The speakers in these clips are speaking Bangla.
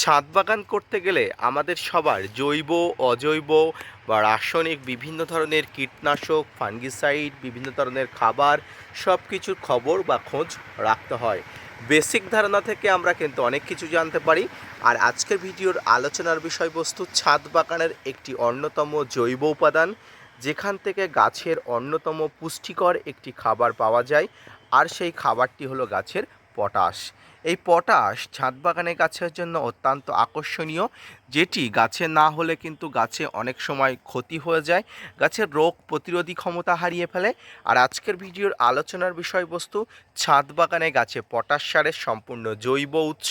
ছাদ বাগান করতে গেলে আমাদের সবার জৈব, অজৈব বা রাসায়নিক বিভিন্ন ধরনের কীটনাশক, ফাঙ্গিসাইড, বিভিন্ন ধরনের খাবার সব কিছুর খবর বা খোঁজ রাখতে হয়। বেসিক ধারণা থেকে আমরা কিন্তু অনেক কিছু জানতে পারি। আর আজকের ভিডিওর আলোচনার বিষয়বস্তু ছাদ বাগানের একটি অন্যতম জৈব উপাদান, যেখান থেকে গাছের অন্যতম পুষ্টিকর একটি খাবার পাওয়া যায়। আর সেই খাবারটি হলো গাছের পটাশ। এই পটাশ ছাদ বাগানে গাছের জন্য অত্যন্ত আকর্ষণীয়। যেটি গাছে না হলে কিন্তু গাছে অনেক সময় ক্ষতি হয়ে যায়। গাছের রোগ প্রতিরোধী ক্ষমতা হারিয়ে ফেলে। আর আজকের ভিডিওর আলোচনার বিষয়বস্তু ছাদ বাগানে গাছে পটাশ সারের সম্পূর্ণ জৈব উৎস।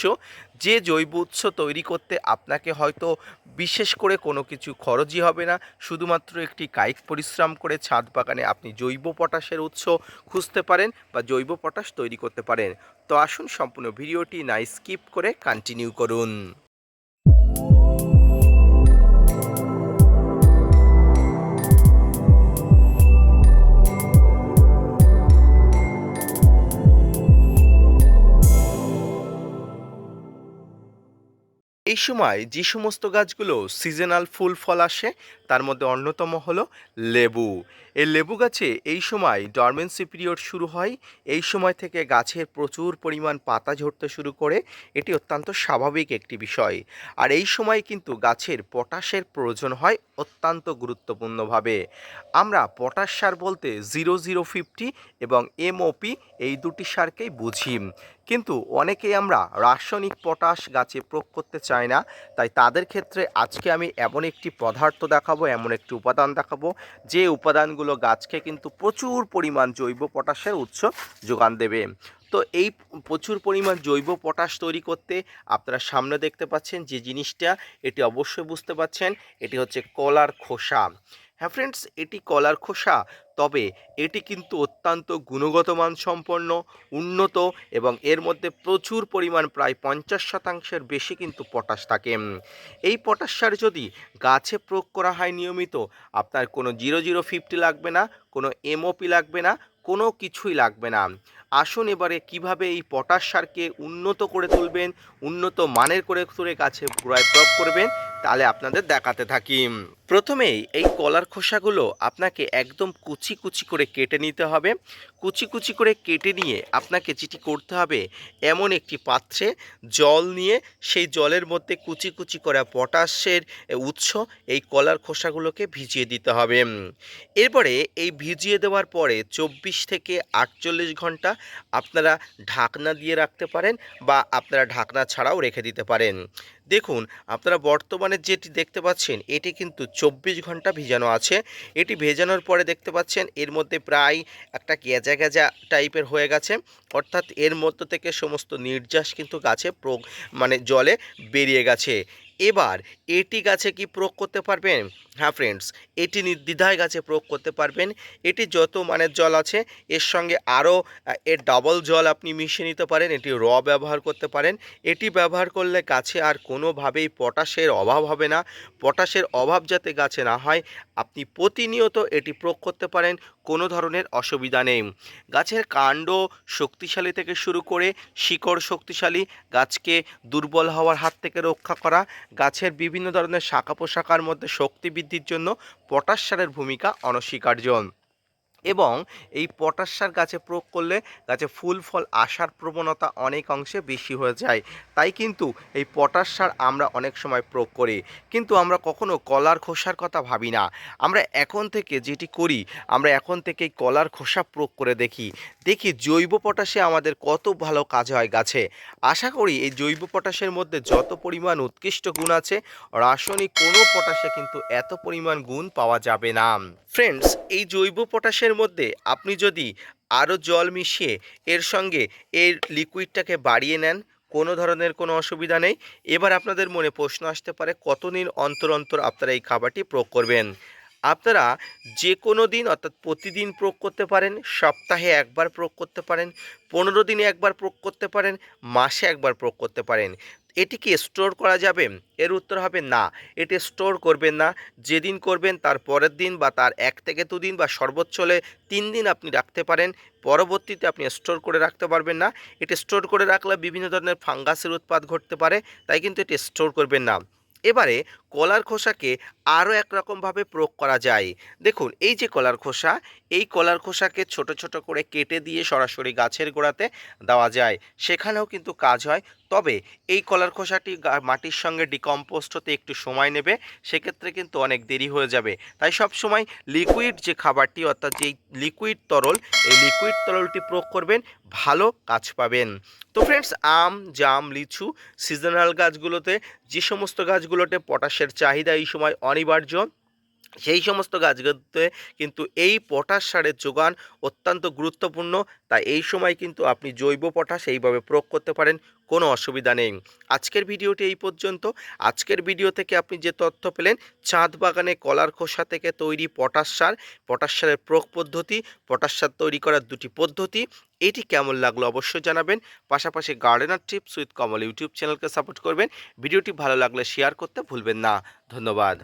যে জৈব উৎস তৈরি করতে আপনাকে হয়তো বিশেষ করে কোনো কিছু খরচই হবে না, শুধুমাত্র একটি কায়িক পরিশ্রম করে ছাদ বাগানে আপনি জৈব পটাশের উৎস খুঁজতে পারেন বা জৈব পটাশ তৈরি করতে পারেন। তো আসুন সম্পূর্ণ ভিডিওটি না স্কিপ করে কন্টিনিউ করুন। এই সময় যে সমস্ত গাছগুলো সিজনাল ফুল ফল আসে তার মধ্যে অন্যতম হলো লেবু। এই লেবু গাছে এই সময় ডরমেন্সি পিরিয়ড শুরু হয়। এই সময় থেকে গাছের প্রচুর পরিমাণ পাতা ঝরতে শুরু করে। এটি অত্যন্ত স্বাভাবিক একটি বিষয়। আর এই সময় কিন্তু গাছের পটাশের প্রয়োজন হয় অত্যন্ত গুরুত্বপূর্ণভাবে। আমরা পটাশ সার বলতে জিরো জিরো ফিফটি এবং এমওপি এই দুটি সারকেই বুঝি। কিন্তু অনেকেই আমরা রাসায়নিক পটাশ গাছে প্রয়োগ করতে চাই না। তাই তাদের ক্ষেত্রে আজকে আমি এমন একটি পদার্থ দেখাবো, এমন একটি উপাদান দেখাবো, যে উপাদানগুলো গাছকে কিন্তু প্রচুর পরিমাণ জৈব পটাশের উৎস যোগান দেবে। তো এই প্রচুর পরিমাণ জৈব পটাশ তৈরি করতে আপনারা সামনে দেখতে পাচ্ছেন যে জিনিসটা, এটি অবশ্যই বুঝতে পাচ্ছেন, এটি হচ্ছে কলার খোসা। হ্যাঁ ফ্রেন্ডস এটি কলার খোসা। তবে এটি কিন্তু অত্যন্ত গুণগত মান সম্পন্ন উন্নত এবং এর মধ্যে প্রচুর পরিমাণ প্রায় পঞ্চাশ শতাংশের বেশি কিন্তু পটাশ থাকে। এই পটাশ সার যদি গাছে প্রয়োগ করা হয় নিয়মিত, আপনার কোনো জিরো জিরো ফিফটি লাগবে না, কোনো এমওপি লাগবে না, কোনো কিছুই লাগবে না। আসুন এবারে কীভাবে এই পটাশ সারকে উন্নত করে তুলবেন, উন্নত মানের করে তুলে গাছে পুরায় প্রয়োগ করবেন, তাহলে আপনাদের দেখাতে থাকি। প্রথমেই এই কলার খোসাগুলো আপনাকে একদম কুচি কুচি করে কেটে নিতে হবে। কুচি কুচি করে কেটে নিয়ে আপনাকে যেটি করতে হবে, এমন একটি পাত্রে জল নিয়ে সেই জলের মধ্যে কুচি কুচি করা পটাশের উৎস এই কলার খোসাগুলোকে ভিজিয়ে দিতে হবে। এরপরে এই ভিজিয়ে দেওয়ার পরে চব্বিশ থেকে আটচল্লিশ ঘণ্টা আপনারা ঢাকনা দিয়ে রাখতে পারেন বা আপনারা ঢাকনা ছাড়াও রেখে দিতে পারেন। দেখুন, আপনারা বর্তমানে যেটি দেখতে পাচ্ছেন, এটি কিন্তু চব্বিশ ঘণ্টা ভিজানো আছে। এটি ভেজানোর পরে দেখতে পাচ্ছেন, এর মধ্যে প্রায় একটা গেজা গেজা টাইপের হয়ে গেছে। অর্থাৎ এর মধ্য থেকে সমস্ত নির্যাস কিন্তু গাছে মানে জলে বেরিয়ে গেছে। এবার এটি গাছে কি প্রয়োগ করতে পারবেন? হ্যাঁ ফ্রেন্ডস এটি নির্দ্বিধায় গাছে প্রয়োগ করতে পারবেন। এটি যত মানের জল আছে, এর সঙ্গে আরও এর ডাবল জল আপনি মিশিয়ে নিতে পারেন, এটি র ব্যবহার করতে পারেন। এটি ব্যবহার করলে গাছে আর কোনোভাবেই পটাশের অভাব হবে না। পটাশের অভাব যাতে গাছে না হয়, আপনি প্রতিনিয়ত এটি প্রয়োগ করতে পারেন, কোনো ধরনের অসুবিধা নেই। গাছের কাণ্ড শক্তিশালী থেকে শুরু করে শিকড় শক্তিশালী, গাছকে দুর্বল হওয়ার হাত থেকে রক্ষা করা, গাছের বিভিন্ন ধরনের শাখা পোশাকার মধ্যে শক্তি বৃদ্ধির জন্য পটাশ সারের ভূমিকা অনস্বীকার্য। এবং এই পটাশ সার গাছে প্রয়োগ করলে গাছে ফুল, ফল আসার প্রবণতা অনেক অংশে বেশি হয়ে যায়। তাই কিন্তু এই পটাশ সার আমরা অনেক সময় প্রয়োগ করি। কিন্তু আমরা কখনো কলার খোসার কথা ভাবি না। আমরা এখন থেকে যেটি করি, আমরা এখন থেকে এই কলার খোসা প্রয়োগ করে দেখি। দেখি জৈব পটাশে আমাদের কত ভালো কাজ হয় গাছে। আশা করি এই জৈব পটাশের মধ্যে যত পরিমাণ উৎকৃষ্ট গুণ আছে, রাসায়নিক কোনো পটাশে কিন্তু এত পরিমাণ গুণ পাওয়া যাবে না। ফ্রেন্ডস এই জৈব পটাশের মধ্যে আপনি যদি আরও জল মিশিয়ে এর সঙ্গে এর লিকুইডটাকে বাড়িয়ে নেন, কোনো ধরনের কোনো অসুবিধা নেই। এবার আপনাদের মনে প্রশ্ন আসতে পারে, কতদিন অন্তর অন্তর আপনারা এই খাবারটি প্রয়োগ করবেন? আপনারা যে কোনো দিন, অর্থাৎ প্রতিদিন প্রয়োগ করতে পারেন, সপ্তাহে একবার প্রয়োগ করতে পারেন, পনেরো দিনে একবার প্রয়োগ করতে পারেন, মাসে একবার প্রয়োগ করতে পারেন। এটি কি স্টোর করা যাবে? এর উত্তর হবে না। এটি স্টোর করবেন না। যেদিন করবেন, তার পরের দিন বা তার এক থেকে দুদিন বা সর্বোচ্চ হলে তিন দিন আপনি রাখতে পারেন। পরবর্তীতে আপনি স্টোর করে রাখতে পারবেন না। এটি স্টোর করে রাখলে বিভিন্ন ধরনের ফাঙ্গাসের উৎপাদ ঘটতে পারে, তাই কিন্তু এটি স্টোর করবেন না। এবারে কলার খোসাকে আরও একরকমভাবে প্রয়োগ করা যায়। দেখুন, এই যে কলার খোসা, এই কলার খোসাকে ছোট ছোট করে কেটে দিয়ে সরাসরি গাছের গোড়াতে দেওয়া যায়। সেখানেও কিন্তু কাজ হয়। তবে এই কলার খোসাটি মাটির সঙ্গে ডিকম্পোস্ট হতে একটু সময় নেবে, সেক্ষেত্রে কিন্তু অনেক দেরি হয়ে যাবে। তাই সব সময় লিকুইড যে খাবারটি, অর্থাৎ যেই লিকুইড তরল, এই লিকুইড তরলটি প্রয়োগ করবেন, ভালো কাজ পাবেন। তো ফ্রেন্ডস আম, জাম, লিচু সিজনাল গাছগুলোতে যে সমস্ত গাছগুলোতে পটাশের চাহিদা এই সময় অনিবার্য। সেই সমস্ত গাছগুলোতে কিন্তু এই পটাশ সারের যোগান অত্যন্ত গুরুত্বপূর্ণ। তাই এই সময় কিন্তু আপনি জৈব পটাশ এইভাবে প্রয়োগ করতে পারেন, কোনো অসুবিধা নেই। আজকের ভিডিওটি এই পর্যন্ত। আজকের ভিডিও থেকে আপনি যে তথ্য পেলেন চাঁদ বাগানে কলার খোসা থেকে তৈরি পটাশ সার, পটাশ সারের প্রয়োগ পদ্ধতি, পটাশ সার তৈরি করার দুটি পদ্ধতি, এটি কেমন লাগল অবশ্যই জানাবেন। পাশাপাশি gardener tips with Kamal YouTube চ্যানেলকে সাপোর্ট করবেন। ভিডিওটি ভালো লাগলে শেয়ার করতে ভুলবেন না। ধন্যবাদ।